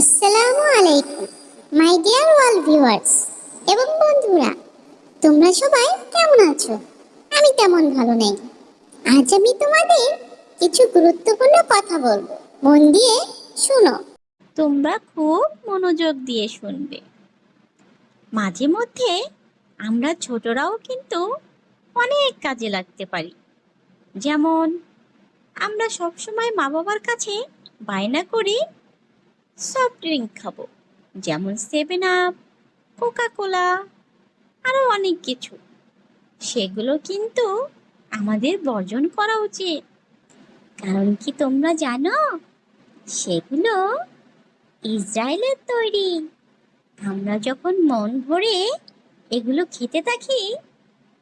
আসসালামু আলাইকুম, my dear wall viewers এবং বন্ধুরা, তোমরা সবাই কেমন আছো? আমি তেমন ভালো নেই। আজ আমি তোমাদের কিছু গুরুত্বপূর্ণ কথা বলব। মন দিয়ে শোনো। তোমরা খুব মনোযোগ দিয়ে শুনবে। মাঝে মধ্যে আমরা ছোটরাও কিন্তু অনেক কাজে লাগতে পারি। যেমন, আমরা সবসময় মা বাবার কাছে বায়না করি সফট ড্রিঙ্ক খাব। যেমন সেভেন আপ কোকা কোলা আরও অনেক কিছু। সেগুলো কিন্তু আমাদের বর্জন করা উচিত। কারণ কি তোমরা জানো? সেগুলো ইসরায়েলের তৈরি। আমরা যখন মন ভরে এগুলো খেতে থাকি,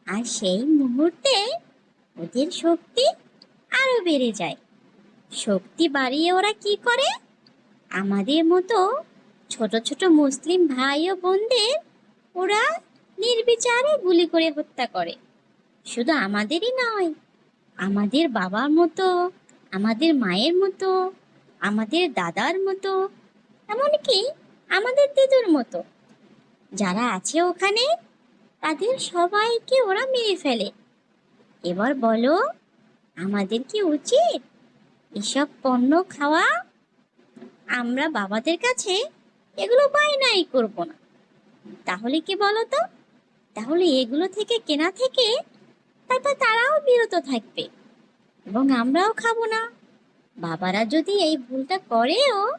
আর সেই মুহূর্তে ওদের শক্তি আরও বেড়ে যায়। শক্তি বাড়িয়ে ওরা কি করে? আমাদের মতো ছোট ছোট মুসলিম ভাই ও বোনদের ওরা নির্বিচারে গুলি করে হত্যা করে। শুধু আমাদেরই নয়, আমাদের বাবার মতো, আমাদের মায়ের মতো, আমাদের দাদার মতো, এমনকি আমাদের দিদুর মতো। যারা আছে ওখানে, তাদের সবাইকে ওরা মেরে ফেলে। এবার বলো, আমাদের কি উচিত এসব পণ্য খাওয়া আমরা বাবাদের কাছে এগুলো বায়নাই করব না। তাহলে কি বলো তো তাহলে এগুলো থেকে কেনা থেকে তারপর তারাও বিরত থাকবে এবং আমরাও খাব না। বাবারা যদি এই ভুলটা করেও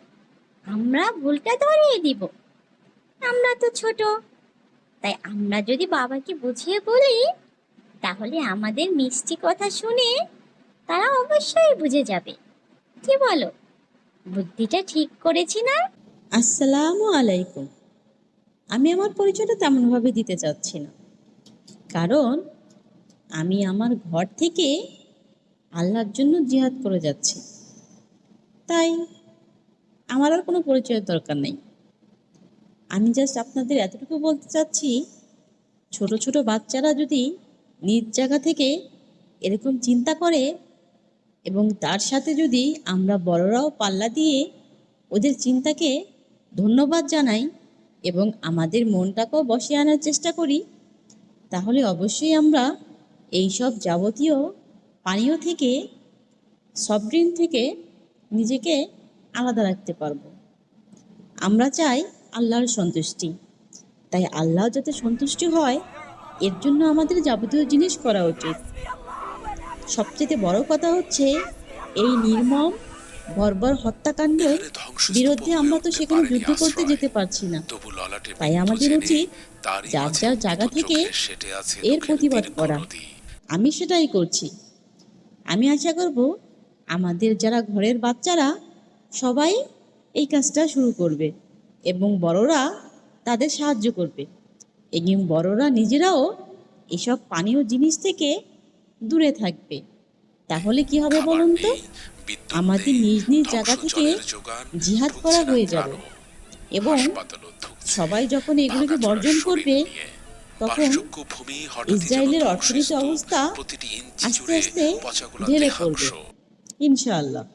আমরা ভুলটা ধরিয়ে দিব। আমরা তো ছোট। তাই আমরা যদি বাবাকে বুঝিয়ে বলি, তাহলে আমাদের মিষ্টি কথা শুনে তারা অবশ্যই বুঝে যাবে। কি বলো? বুদ্ধিটা ঠিক করেছি না? আসসালামু আলাইকুম। আমি আমার পরিচয়টা তেমনভাবে দিতে চাচ্ছি না। কারণ আমি আমার ঘর থেকে আল্লাহর জন্য জিহাদ করে যাচ্ছি। তাই আমার আর কোনো পরিচয়ের দরকার নেই। আমি জাস্ট আপনাদের এতটুকু বলতে চাচ্ছি, ছোট ছোট বাচ্চারা যদি নিজ জায়গা থেকে এরকম চিন্তা করে এবং তার সাথে যদি আমরা বড়রাও পাল্লা দিয়ে ওদের চিন্তাকে ধন্যবাদ জানাই এবং আমাদের মনটাকেও বসে আনার চেষ্টা করি, তাহলে অবশ্যই আমরা এই সব যাবতীয় পানীয় থেকে সফট ড্রিঙ্ক থেকে নিজেকে আলাদা রাখতে পারব। আমরা চাই আল্লাহর সন্তুষ্টি। তাই আল্লাহ যাতে সন্তুষ্টি হয়, এর জন্য আমাদের যাবতীয় জিনিস করা উচিত। সবচেয়ে বড় কথা হচ্ছে এই নির্মম বর্বর হত্যাকাণ্ডের বিরুদ্ধে আমরা তো সেখানে যুদ্ধ করতে যেতে পারছি না। তাই আমাদের উচিত যার যার জায়গা থেকে এর প্রতিবাদ করা। আমি সেটাই করছি। আমি আশা করব আমাদের যারা ঘরের বাচ্চারা সবাই এই কাজটা শুরু করবে এবং বড়রা তাদের সাহায্য করবে। এবং বড়রা নিজেরাও এসব পানীয় জিনিস থেকে দূরে থাকবে। তাহলে কি হবে বলুন তো? আমাদের নিজ নিজ জায়গা থেকে জিহাদ করা হয়ে যাবে। এবং সবাই যখন এগুলোকে বর্জন করবে তখন ইসরায়েলের অর্থনীতি অবস্থা আস্তে আস্তে ঢেলে পড়বে। ইনশাআল্লাহ।